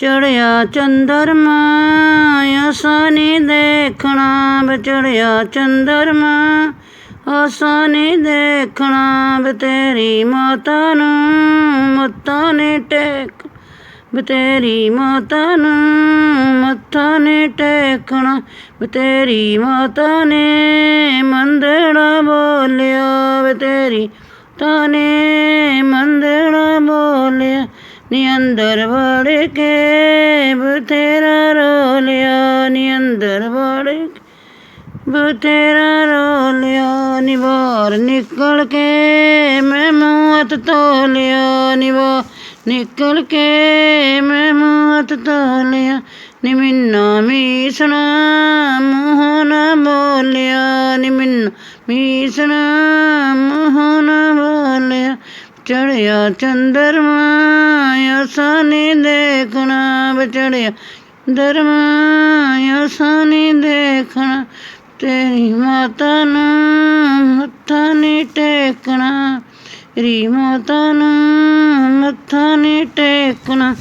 ਚੜਿਆ ਚੰਦਰਮਾ ਅਸਾਂ ਨੀ ਦੇਖਣਾ ਵੇ ਚੜਿਆ ਚੰਦਰਮਾ ਅਸਾਂ ਨੀ ਦੇਖਣਾ ਵੇ ਤੇਰੀ ਮਾਤਾ ਨੂੰ ਮੱਥਾ ਨੀ ਟੇਕ, ਵੇ ਤੇਰੀ ਮਾਤਾ ਨੂੰ ਮੱਥਾ ਨੀ ਟੇਕਣਾ, ਵੇ ਤੇਰੀ ਮਾਤਾ ਨੇ ਮੰਦੜਾ ਬੋਲਿਆ, ਵੇ ਤੇਰੀ ਮਾਤਾ ਨੇ ਮੰਦੜਾ ਨੀ ਅੰਦਰ ਵੜ ਕੇ ਬਥੇਰਾ ਰੋਲਿਆ, ਨੀ ਅੰਦਰ ਵੜ ਕੇ ਬਥੇਰਾ ਰੋਲਿਆ, ਨੀ ਬਾਹਰ ਨਿਕਲ ਕੇ ਮੈਂ ਮੂੰਹ ਹੱਥ ਧੋਲਿਆ, ਨੀ ਬਾਹਰ ਨਿਕਲ ਕੇ ਮੈਂ ਮੂੰਹ ਹੱਥ ਧੋਲਿਆ, ਨੀ ਮਿੰਨਾ ਮੀਸਣਾ ਮੂੰਹ ਨਾ ਬੋਲਿਆ, ਨੀ ਮਿੰਨਾ ਮੀਸਣਾ ਮੂੰਹ ਚੜਿਆ ਚੰਦਰਮਾ ਅਸਾਂ ਨੀ ਦੇਖਣਾ ਵੇ ਚੜਿਆ। ਚੰਦਰਮਾ ਅਸਾਂ ਨੀ ਦੇਖਣਾ, ਤੇਰੀ ਮਾਤਾ ਨੂੰ ਮੱਥਾ ਨਹੀਂ ਟੇਕਣਾ। ਤੇਰੀ ਮਾਤਾ ਨੂੰ ਮੱਥਾ ਨਹੀਂ ਟੇਕਣਾ।